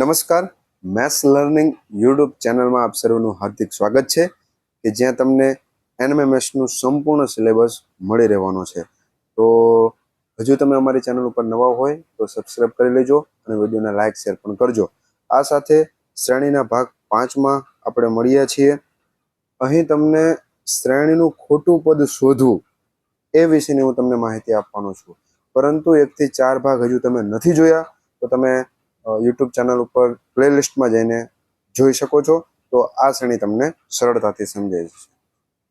નમસ્કાર. Maths learning YouTube ચેનલમાં આપ સર્વનું હાર્દિક સ્વાગત છે કે જ્યાં તમને એનએમએમએસનું સંપૂર્ણ સિલેબસ મળી રહેવાનો છે. તો હજુ તમે અમારી ચેનલ ઉપર નવા હોય તો સબસ્ક્રાઇબ કરી લેજો અને વિડીયોને લાઇક, શેર પણ કરજો. આ સાથે શ્રેણીના ભાગ પાંચમાં આપણે મળીએ છીએ. અહીં તમને શ્રેણીનું ખોટું પદ શોધવું એ વિશેની હું તમને માહિતી આપવાનો છું. પરંતુ એકથી ચાર ભાગ હજુ તમે નથી જોયા, તો તમે યુટ્યુબ ચેનલ ઉપર પ્લેલિસ્ટમાં જઈને જોઈ શકો છો. તો આ શ્રેણી તમને સરળતાથી સમજાય છે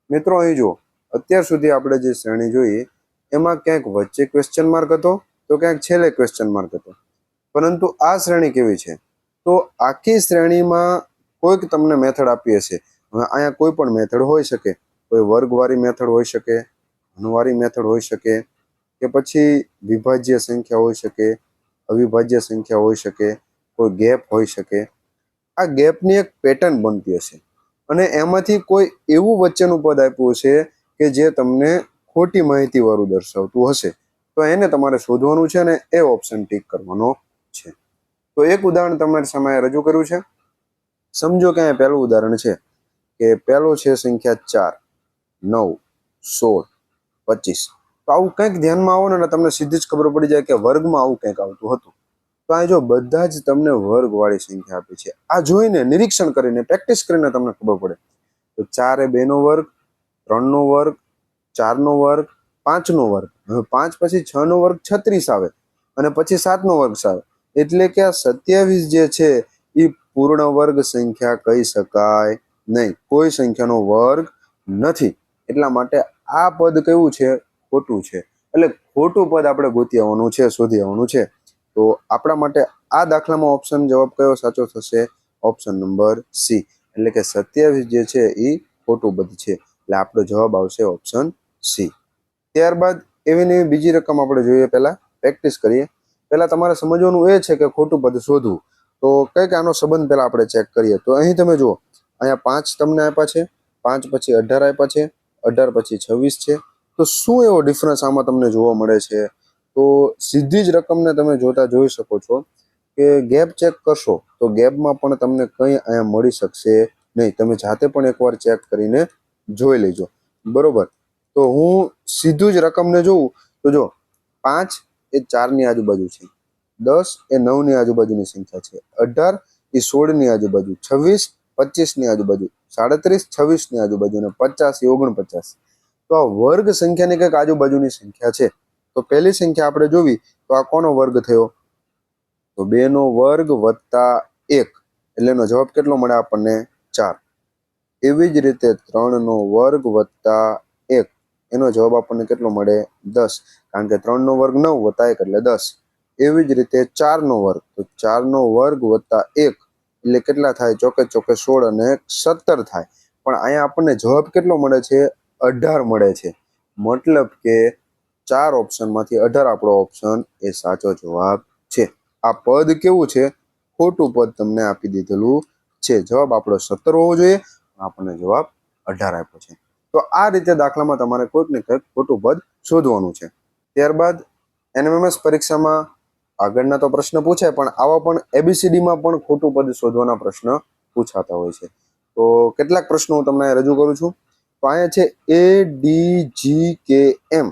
મિત્રો, અહીં જુઓ. અત્યાર સુધી આપણે જે શ્રેણી જોઈ, એમાં ક્યાંક વચ્ચે ક્વેશ્ચન માર્ક હતો, તો ક્યાંક છેલ્લે ક્વેશ્ચન માર્ક હતો. પરંતુ આ શ્રેણી કેવી છે? તો આખી શ્રેણીમાં કોઈક તમને મેથડ આપી હશે. હવે અહીંયા કોઈ પણ મેથડ હોઈ શકે. કોઈ વર્ગવાળી મેથડ હોઈ શકે ઘનવાળી મેથડ હોઈ શકે, કે પછી વિભાજ્ય સંખ્યા હોઈ શકે અવિભાજ્ય સંખ્યા હોઈ શકે, કોઈ ગેપ હોઈ શકે. આ ગેપની એક પેટર્ન બનતી હશે. અને એમાંથી કોઈ એવું વચ્ચેનું પદ આપ્યું છે કે જે તમને ખોટી માહિતીવાળું દર્શાવતું હશે. તો એને તમારે શોધવાનું છે અને એ ઓપ્શન ટીક કરવાનો છે. તો એક ઉદાહરણ તમારી સામે રજૂ કર્યું છે. સમજો કે અહીંયા પહેલું ઉદાહરણ છે કે પહેલો છે સંખ્યા ચાર, નવ, સોળ, પચીસ. તો આવું કંઈક ધ્યાનમાં આવો ને એટલે તમને સીધી જ ખબર પડી જાય કે વર્ગમાં આવું કંઈક આવતું હતું. તો આ જો બધા જ તમને વર્ગવાળી સંખ્યા આપી છે. આ જોઈને નિરીક્ષણ કરીને, પ્રેક્ટિસ કરીને તમને ખબર પડે. તો ચાર બેનો વર્ગ, ત્રણનો વર્ગ, ચારનો વર્ગ, પાંચનો વર્ગ. હવે પાંચ પછી છનો વર્ગ છત્રીસ આવે અને પછી સાતનો વર્ગ આવે એટલે કે આ સત્યાવીસ જે છે એ પૂર્ણ વર્ગ સંખ્યા કહી શકાય નહીં. કોઈ સંખ્યાનો વર્ગ નથી. એટલા માટે આ પદ કેવું છે? ખોટું છે. એટલે ખોટું પદ આપણે ગોતી આવવાનું છે શોધી આવવાનું છે. તો આપણા માટે આ દાખલામાં ઓપ્શન જવાબ કયો? સાચો થશે ઓપ્શન નંબર સી એટલે કે સત્યાવીસ જે છે એ ખોટું પદ છે. એટલે આપણો જવાબ આવશે ઓપ્શન સી ત્યારબાદ એવી ને બીજી રકમ આપણે જોઈએ પહેલા. પ્રેક્ટિસ કરીએ. પહેલા તમારે સમજવાનું એ છે કે ખોટું પદ શોધવું. તો કંઈક આનો સંબંધ પહેલા આપણે ચેક કરીએ. તો અહીં તમે જુઓ. અહીંયા પાંચ તમને આપ્યા છે. પાંચ પછી અઢાર આપ્યા છે. અઢાર પછી છવ્વીસ છે. તો શું એવો ડિફરન્સ આમાં તમને જોવા મળે છે? તો સીધી જ રકમને તમે જોતા જોઈ શકો છો કે ગેપ ચેક કરશો તો ગેપમાં પણ તમને કંઈ અહીંયા મળી શકશે નહીં. તમે જાતે પણ એકવાર ચેક કરીને જોઈ લેજો. બરોબર? તો હું સીધું જ રકમને જોઉં તો જો પાંચ એ ચારની આજુબાજુ છે, દસ એ નવની આજુબાજુની સંખ્યા છે, અઢાર એ સોળની આજુબાજુ, છવ્વીસ પચીસની આજુબાજુ, સાડત્રીસ છવ્વીસની આજુબાજુ અને પચાસ એ ઓગણપચાસ. તો આ વર્ગ સંખ્યાની કંઈક આજુબાજુની સંખ્યા છે. તો પહેલી સંખ્યા આપણે જોવી, તો આ કોનો વર્ગ થયો? તો બે નો વર્ગ વત્તા એક. એટલે એનો જવાબ કેટલો મળે આપણને? ચાર. એવી જ રીતે ત્રણ નો વર્ગ વત્તા એક. એનો જવાબ આપણને કેટલો મળે? દસ. કારણ કે ત્રણ નો વર્ગ નવ વત્તા એક એટલે દસ. એવી જ રીતે ચાર નો વર્ગ. તો ચાર નો વર્ગ વત્તા એક. એટલે કેટલા થાય? ચોકે ચોકે સોળ અને સત્તર થાય. પણ અહીંયા આપણને જવાબ કેટલો મળે છે? અઢાર મળે છે. મતલબ કે ચાર ઓપ્શનમાંથી અઢાર આપણો ઓપ્શન એ સાચો જવાબ છે. આ પદ કેવું છે? ખોટું પદ તમને આપી દીધેલું છે. જવાબ આપણો સત્તર હોવો જોઈએ. આપણને જવાબ અઢાર આપ્યો છે. તો આ રીતે દાખલામાં તમારે કોઈક ને કંઈક ખોટું પદ શોધવાનું છે. ત્યારબાદ એનએમએમએસ પરીક્ષામાં આગળના તો પ્રશ્ન પૂછાય, પણ આવા પણ એબીસીડીમાં પણ ખોટું પદ શોધવાના પ્રશ્ન પૂછાતા હોય છે. તો કેટલાક પ્રશ્નો હું તમને રજૂ કરું છું. અહીંયા છે એ ડી જી કે એમ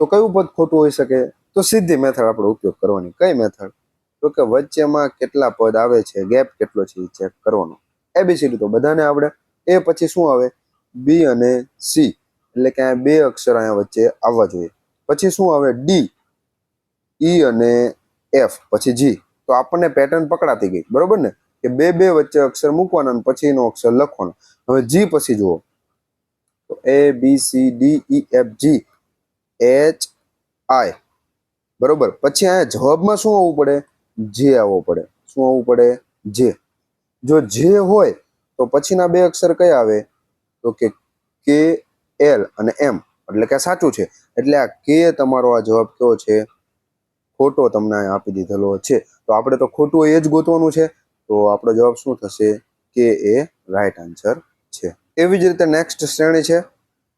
તો કયું પદ ખોટું હોઈ શકે? તો સીધી મેથડ આપણે ઉપયોગ કરવાની. કઈ મેથડ? તો કે વચ્ચેમાં કેટલા પદ આવે છે? ગેપ કેટલો છે એ ચેક કરવાનો. એબીસીડી તો બધાને આવડે. એ પછી શું આવે? બી અને સી એટલે કે બે અક્ષર અહીંયા વચ્ચે આવવા જોઈએ. પછી શું આવે? ડી ઈ અને એફ પછી જી તો આપણને પેટર્ન પકડાતી ગઈ. બરોબર ને? કે બે બે વચ્ચે અક્ષર મૂકવાના પછી એનો અક્ષર લખવાનો. હવે જી પછી જુઓ. તો A B C D E F G H I બરોબર. પછી અહીંયા જવાબમાં શું આવવું પડે? જે આવવો પડે. શું આવવું પડે? જે જો જે હોય, તો પછીના બે અક્ષર કયા આવે? તો કે કે એલ અને એમ એટલે કે સાચું છે. એટલે આ કે તમારો આ જવાબ કયો છે? ખોટો તમને આપી દીધેલો છે. તો આપણે તો ખોટું એ જ ગોતવાનું છે. તો આપણો જવાબ શું થશે? કે એ રાઈટ આન્સર છે. એવી જ રીતે નેક્સ્ટ શ્રેણી છે.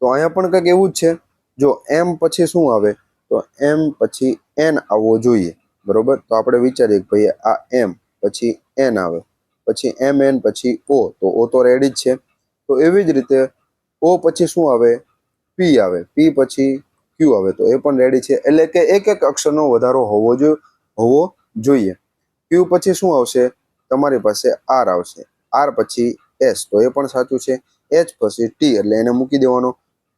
તો અહીંયા પણ કંઈક એવું જ છે. જો એમ પછી શું આવે? તો એમ પછી એન આવવો જોઈએ. બરોબર? તો આપણે વિચારીએ કે ભાઈ આ એમ પછી એન આવે. પછી એમ એન પછી ઓ તો ઓ તો રેડી જ છે. તો એવી જ રીતે ઓ પછી શું આવે? પી આવે. પી પછી ક્યુ આવે. તો એ પણ રેડી છે. એટલે કે એક એક અક્ષરનો વધારો હોવો જોઈએ હોવો જોઈએ. ક્યુ પછી શું આવશે? તમારી પાસે આર આવશે. આર પછી એસ તો એ પણ સાચું છે. એચ પછી ટી એટલે એને મૂકી દેવાનો.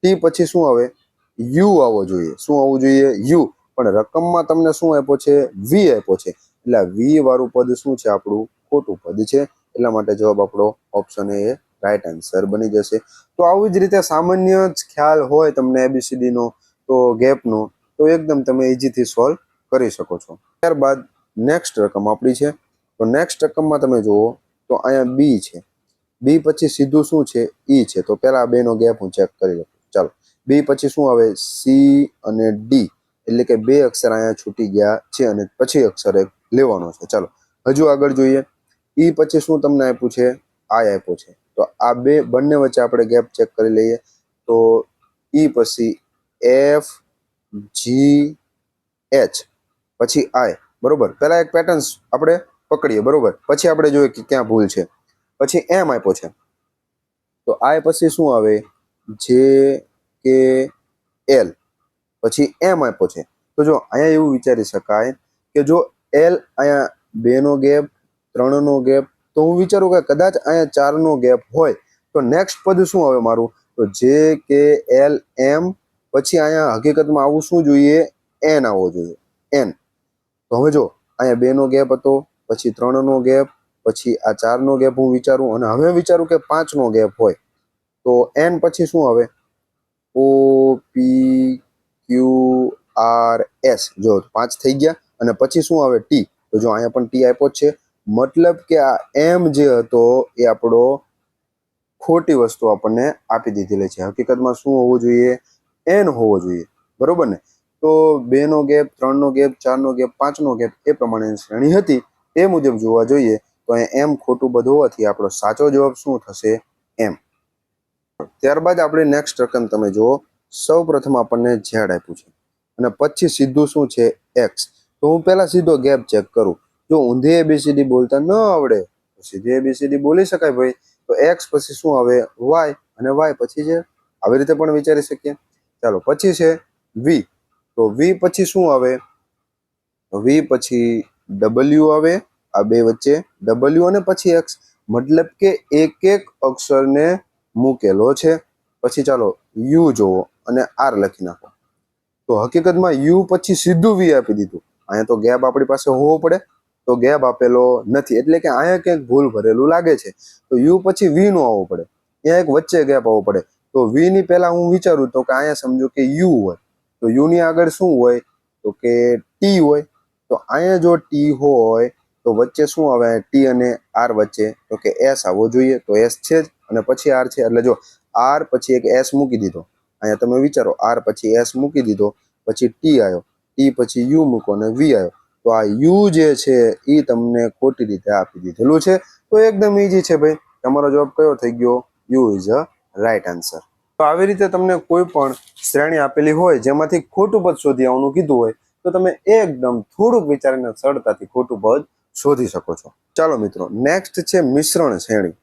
ટી પછી શું આવે? યુ આવવો જોઈએ. શું આવવું જોઈએ? યુ પણ રકમમાં તમને શું આપ્યો છે? વી આપ્યો છે. એટલે વી વાળું પદ શું છે આપણું? ખોટું પદ છે. એટલા માટે જવાબ આપણો ઓપ્શન એ રાઈટ આન્સર બની જશે. તો આવી જ રીતે સામાન્ય જ ખ્યાલ હોય તમને એબીસીડીનો તો ગેપનો તો એકદમ તમે ઇઝીથી સોલ્વ કરી શકો છો. ત્યારબાદ નેક્સ્ટ રકમ આપણી છે. તો નેક્સ્ટ રકમમાં તમે જુઓ તો અહીંયા બી છે. બી પછી સીધું શું છે? ઈ છે. તો પહેલા બેનો ગેપ હું ચેક કરી લઉં. ચાલો. બી પછી શું આવે? સી અને ડી. એટલે કે બે અક્ષર અહીંયા છૂટી ગયા છે અને પછી અક્ષર એક લેવાનો છે. ચાલો. હજુ આગળ જોઈએ. ઈ પછી શું તમને આપ્યું છે? આઈ આપ્યું છે. તો આ બે, બંને વચ્ચે આપણે ગેપ ચેક કરી લઈએ. તો ઈ પછી એફ, જી, એચ. પછી આઈ બરોબર? પહેલા એક પેટર્ન આપણે પકડીએ. બરોબર? પછી આપણે જોઈએ કે ક્યાં ભૂલ છે. પછી એમ આપ્યો છે. તો આય પછી શું આવે? જે કે એલ. પછી એમ આપ્યો છે. તો જો અહીંયા એવું વિચારી શકાય કે જો એલ અહીંયા બે નો ગેપ ત્રણ નો ગેપ, તો હું વિચારું કે કદાચ અહીંયા ચાર નો ગેપ હોય. તો નેક્સ્ટ પદ શું આવે મારું? તો જે કે એલ, એમ, પછી અહીંયા હકીકતમાં આવું શું જોઈએ? એન આવવો જોઈએ. એન. તો હવે જો, અહીંયા બે નો ગેપ હતો, પછી ત્રણ નો ગેપ પછી આ ચાર નો ગેપ હું વિચારું અને હવે વિચારું કે પાંચ નો ગેપ હોય. તો એન પછી શું આવે? O, P, Q, R, S. જો પાંચ થઈ ગયા અને પછી શું આવે? ટી. તો જો અહીંયા પણ ટી આપ્યો છે. મતલબ કે આ એમ જે હતો એ આપણો ખોટી વસ્તુ આપણને આપી દીધેલી છે. હકીકતમાં શું હોવું જોઈએ? એન હોવો જોઈએ. બરોબર ને? તો બે નો ગેપ ત્રણ નો ગેપ ચાર નો ગેપ પાંચ નો ગેપ એ પ્રમાણે શ્રેણી હતી. એ મુજબ જોવા જોઈએ તો એમ ખોટું બધું હોવાથી આપણો સાચો જવાબ શું થશે? એમ ત્યારબાદ આપણે નેક્સ્ટ રકમ તમે જુઓ. સૌ પ્રથમ આપણને ઝેડ આપ્યું છે. અને પછી સીધું શું છે? એક્સ તો હું પહેલા સીધો ગેપ ચેક કરું. જો ઊંધી એબીસીડી બોલતા ન આવડે, તો સીધી એબીસીડી બોલી શકાય ભાઈ. તો એક્સ પછી શું આવે? વાય અને વાય પછી છે આવી રીતે પણ વિચારી શકીએ. ચાલો, પછી છે વી તો વી પછી શું આવે? વી પછી ડબલ્યુ આવે. આ બે વચ્ચે ડબલ્યુ અને પછી એક્સ મતલબ કે એક એક અક્ષરને મૂકેલો છે. પછી ચાલો યુ જોવો અને આર લખી નાખો. તો હકીકતમાં યુ પછી સીધું વી આપી દીધું. અહીંયા તો ગેપ આપણી પાસે હોવો પડે. તો ગેપ આપેલો નથી. એટલે કે અહીંયા ક્યાંક ભૂલ ભરેલું લાગે છે. તો યુ પછી વી નો આવવો પડે. ત્યાં એક વચ્ચે ગેપ આવવો પડે. તો વી ની પહેલા હું વિચારું તો કે અહીંયા સમજો કે યુ હોય. તો યુ ની આગળ શું હોય? તો કે ટી હોય. તો અહીંયા જો ટી હોય તો વચ્ચે શું આવે? ટી અને આર વચ્ચે. તો કે એસ આવવો જોઈએ. તો એસ છે જ. અને પછી આર છે. એટલે જો આર પછી એક એસ મૂકી દીધો. અહીંયા તમે વિચારો આર પછી એસ મૂકી દીધો. પછી ટી આવ્યો. ટી પછી યુ મૂકો અને વી આવ્યો. તો આ યુ જે છે એ તમને ખોટી રીતે આપી દીધેલું છે. તો એકદમ ઈઝી છે ભાઈ. તમારો જવાબ કયો થઈ ગયો? U is a right answer તો આવી રીતે તમને કોઈ પણ શ્રેણી આપેલી હોય, જેમાંથી ખોટું પદ શોધી આવવાનું કીધું હોય, તો તમે એકદમ થોડુંક વિચારીને સરળતાથી ખોટું પદ શોધી શકો છો. ચાલો મિત્રો નેક્સ્ટ છે મિશ્રણ શ્રેણી.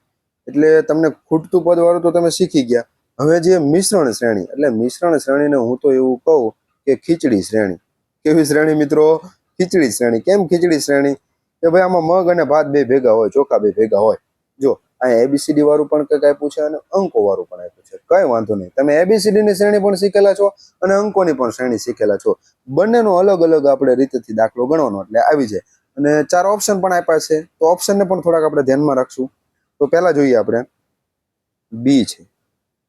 એટલે તમને ખૂટતું પદવાળું તો તમે શીખી ગયા. હવે જે મિશ્રણ શ્રેણી, એટલે મિશ્રણ શ્રેણીને હું તો એવું કહું કે ખીચડી શ્રેણી. કેવી શ્રેણી મિત્રો? ખીચડી શ્રેણી. કેમ ખીચડી શ્રેણી? કે ભાઈ આમાં મગ અને ભાત બે ભેગા હોય, ચોખા બે ભેગા હોય. જો અહીંયા એબીસીડી વાળું પણ કંઈક આપ્યું છે અને અંકો વાળું પણ આપ્યું છે. કઈ વાંધો નહીં. તમે એબીસીડી ની શ્રેણી પણ શીખેલા છો અને અંકોની પણ શ્રેણી શીખેલા છો. બંનેનો અલગ અલગ આપણે રીતેથી દાખલો ગણવાનો, એટલે આવી જાય. અને ચાર ઓપ્શન પણ આપ્યા છે. તો ઓપ્શનને પણ થોડાક આપણે ધ્યાનમાં રાખશું. તો પહેલા જોઈએ આપણે. બી છે.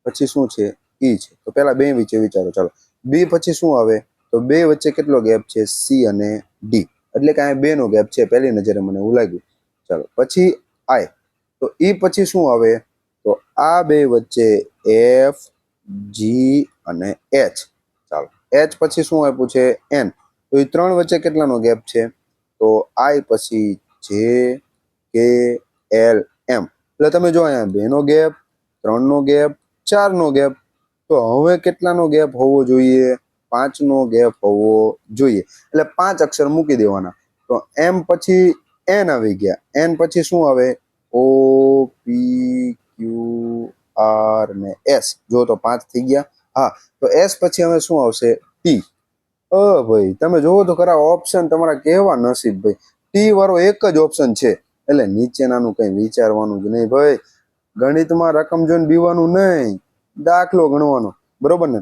પછી શું છે? ઈ છે. તો પહેલા બે વિશે વિચારો. ચાલો. બી પછી શું આવે? તો બે વચ્ચે કેટલો ગેપ છે? સી અને ડી એટલે કે અહીંયા બેનો ગેપ છે. પહેલી નજરે મને એવું લાગ્યું. ચાલો. પછી આઈ તો ઈ પછી શું આવે? તો આ બે વચ્ચે એફ જી અને એચ ચાલો. એચ પછી શું આપ્યું છે? એન તો એ ત્રણ વચ્ચે કેટલાનો ગેપ છે? તો આઈ પછી જે કે એલ એમ. એટલે તમે જો અહીંયા બે નો ગેપ, ત્રણ નો ગેપ, ચાર નો ગેપ, તો હવે કેટલાનો ગેપ હોવો જોઈએ? પાંચ નો ગેપ હોવો જોઈએ. એટલે પાંચ અક્ષર મૂકી દેવાના. તો એમ પછી એન આવી ગયા. એન પછી શું આવે? ઓ, પી, ક્યુ, આર ને એસ. જો તો પાંચ થઈ ગયા. હા, તો એસ પછી હવે શું આવશે? ટી. અ ભાઈ, તમે જોવો તો ખરા ઓપ્શન તમારા કેવા નસીબ ભાઈ. ટી વાળો એક જ ઓપ્શન છે. એટલે નીચેનાનું કઈ વિચારવાનું જ નહીં ભાઈ. ગણિતમાં રકમ જોઈને બીવાનું નહીં. દાખલો ગણવાનો. બરોબર ને?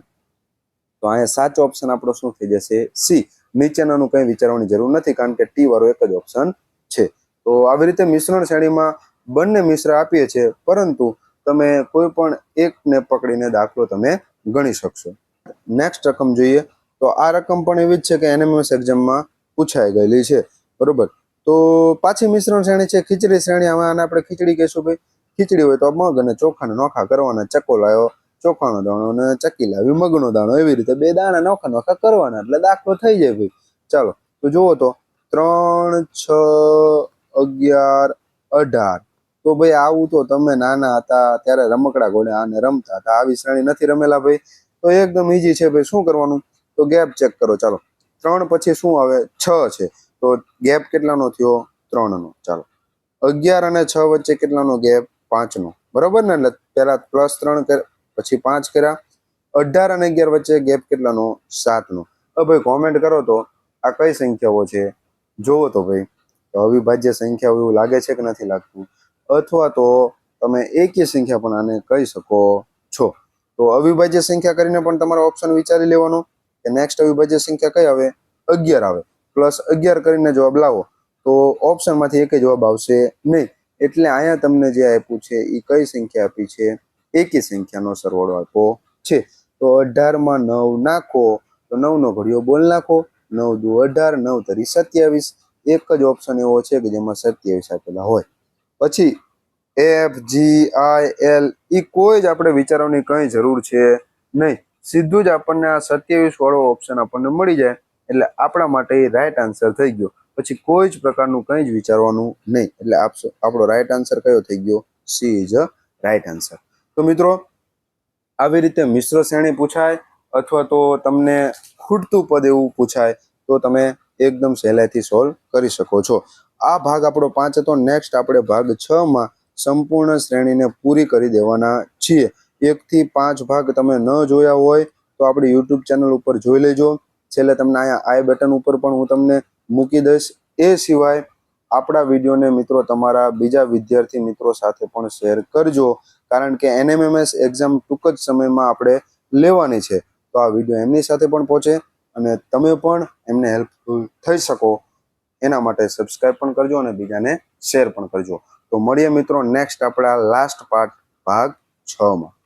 તો અહીંયા સાચો ઓપ્શન આપણો શું થઈ જશે? સી નીચેનાનું કંઈ વિચારવાની જરૂર નથી કારણ કે ટી વાળો એક જ ઓપ્શન છે. તો આવી રીતે મિશ્રણ શ્રેણીમાં બંને મિશ્ર આપીએ છીએ. પરંતુ તમે કોઈ પણ એકને પકડીને દાખલો તમે ગણી શકશો. નેક્સ્ટ રકમ જોઈએ. તો આ રકમ પણ એવી જ છે કે એનએમએસ એક્ઝામમાં પૂછાઈ ગયેલી છે. બરોબર? તો પાછી મિશ્રણ શ્રેણી છે, ખીચડી શ્રેણી. આમાં આપણે ખીચડી કહીશું ભાઈ. ખીચડી હોય તો મગ અને ચોખાને નોખા કરવાના ચકો લાવ્યો, ચોખાનો દાણો અને ચકી લાવી, મગનો દાણો. એવી રીતે બે દાણા નોખા નોખા કરવાના, એટલે દાખલો થઈ જાય ભાઈ. ચાલો, તો જુઓ તો, ત્રણ, છ, અગિયાર, અઢાર. તો ભાઈ આવું તો તમે નાના હતા, ત્યારે રમકડા ઘોડે આને રમતા હતા. આવી શ્રેણી નથી રમેલા ભાઈ. તો એકદમ ઈઝી છે ભાઈ. શું કરવાનું? તો ગેપ ચેક કરો, ચાલો. ત્રણ પછી શું આવે? છ છે. તો ગેપ કેટલાનો થયો? ત્રણનો. ચાલો. અગિયાર અને છ વચ્ચે કેટલાનો ગેપ પાંચનો. બરોબર ને? એટલે પહેલા પ્લસ ત્રણ પછી પાંચ કર્યા. અઢાર અને અગિયાર વચ્ચે ગેપ કેટલાનો? સાતનો. હવે ભાઈ કોમેન્ટ કરો તો, આ કઈ સંખ્યાઓ છે? જોવો તો ભાઈ. તો અવિભાજ્ય સંખ્યાઓ એવું લાગે છે કે નથી લાગતું? અથવા તો તમે એકી સંખ્યા પણ આને કહી શકો છો. તો અવિભાજ્ય સંખ્યા કરીને પણ તમારો ઓપ્શન વિચારી લેવાનો. કે નેક્સ્ટ અવિભાજ્ય સંખ્યા કઈ આવે? અગિયાર આવે. પ્લસ અગિયાર કરીને જવાબ લાવો, તો ઓપ્શનમાંથી એક જવાબ આવશે નહીં. એટલે અહીંયા તમને જે આપ્યું છે એ કઈ સંખ્યા આપી છે? એકી સંખ્યાનો સરવાળો આપ્યો છે. તો અઢારમાં નવ નાખો, તો નવનો ઘડિયો બોલ નાખો. નવ દુ અઢાર, નવ તરી સત્યાવીસ. એક જ ઓપ્શન એવો છે કે જેમાં સત્યાવીસ આપેલા હોય. પછી એફ જી આઈ એલ એ કોઈ જ આપણે વિચારવાની કંઈ જરૂર છે નહીં. સીધું જ આપણને આ સત્યાવીસ વાળો ઓપ્શન આપણને મળી જાય. એટલે આપણા માટે એ રાઈટ આન્સર થઈ ગયો. પછી કોઈ જ પ્રકારનું કંઈ જ વિચારવાનું નહીં. એટલે આપશો આપણો રાઈટ આન્સર કયો થઈ ગયો? C is a right answer તો મિત્રો, આવી રીતે મિશ્ર શ્રેણી પૂછાય અથવા તો તમને ખૂટતું પદ એવું પૂછાય, તો તમે એકદમ સહેલાઈથી સોલ્વ કરી શકો છો. આ ભાગ આપણો પાંચ હતો. નેક્સ્ટ આપણે ભાગ છ માં સંપૂર્ણ શ્રેણીને પૂરી કરી દેવાના છીએ. એકથી પાંચ ભાગ તમે ન જોયા હોય તો આપણી યુટ્યુબ ચેનલ ઉપર જોઈ લેજો. છેલ્લે તમને અહીંયા આઈ બટન ઉપર પણ હું તમને મૂકી દઈશ. એ સિવાય આપણા વિડીયોને મિત્રો તમારા બીજા વિદ્યાર્થી મિત્રો સાથે પણ શેર કરજો. કારણ કે એનએમએમએસ એક્ઝામ ટૂંક જ સમયમાં આપણે લેવાની છે. તો આ વીડિયો એમની સાથે પણ પહોંચે અને તમે પણ એમને હેલ્પફુલ થઈ શકો. એના માટે સબસ્ક્રાઈબ પણ કરજો અને બીજાને શેર પણ કરજો. તો મળીએ મિત્રો નેક્સ્ટ આપણા લાસ્ટ પાર્ટ ભાગ છ માં